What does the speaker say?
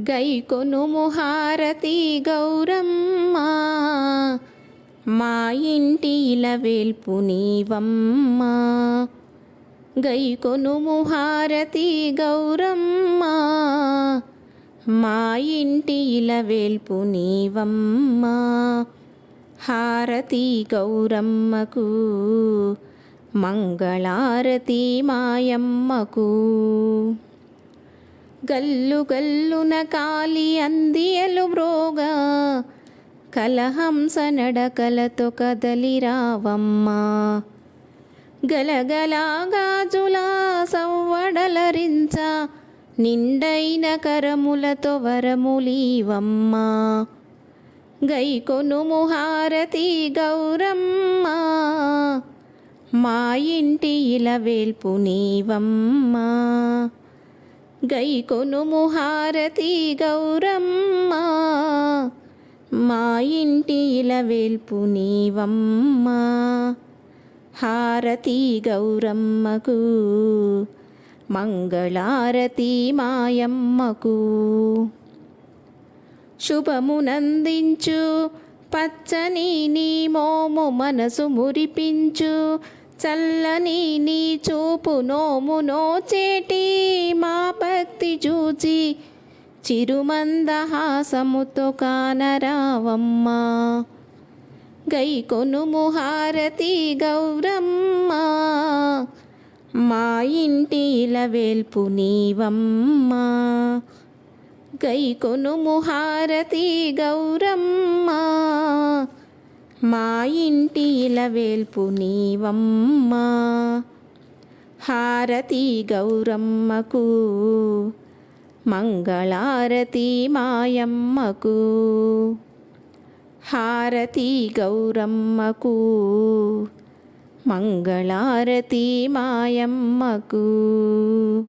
గైకొనుము హారతి గౌరమ్మ. మా ఇంటి ఇలవేల్పు నీవమ్మ. గైకొనుము హారతి గౌరమ్మ. మా ఇంటి ఇలవేల్పు నీవమ్మ. హారతి గౌరమ్మకు మంగళారతి మాయమ్మకు. గల్లు గల్లున కాలి అందియలు బ్రోగా కలహంస నడకలతో కదలి రావమ్మా. గలగలాగాజులా సవ్వడలరించ. నిండైన కరములతో వరములీవమ్మా గైకొను హారతి గౌరమ్మ. మా ఇంటి ఇలవేల్పు నీవమ్మా. గైకొను హారతి గౌరమ్మ మా ఇంటి ఇలవేల్పు నీవమ్మ. హారతి గౌరమ్మకు మంగళారతి మాయమ్మకు. శుభమునందించు పచ్చని నీ మోము మనసు మురిపించు చల్లని నీ చూపు నోము నోచేటి మా భక్తి చూచి చిరుమందహాసముతో కానరావమ్మా. గైకొను హారతి గౌరమ్మ. మా ఇంటి ఇలవేల్పు నీవమ్మా. గైకొను ముహారతి గౌరమ్మ. మా ఇంటి ఇలవేల్పు నీవమ్మ. హారతి గౌరమ్మకు మంగళారతి మాయమ్మకు. హారతి గౌరమ్మకు మంగళారతి మాయమ్మకు.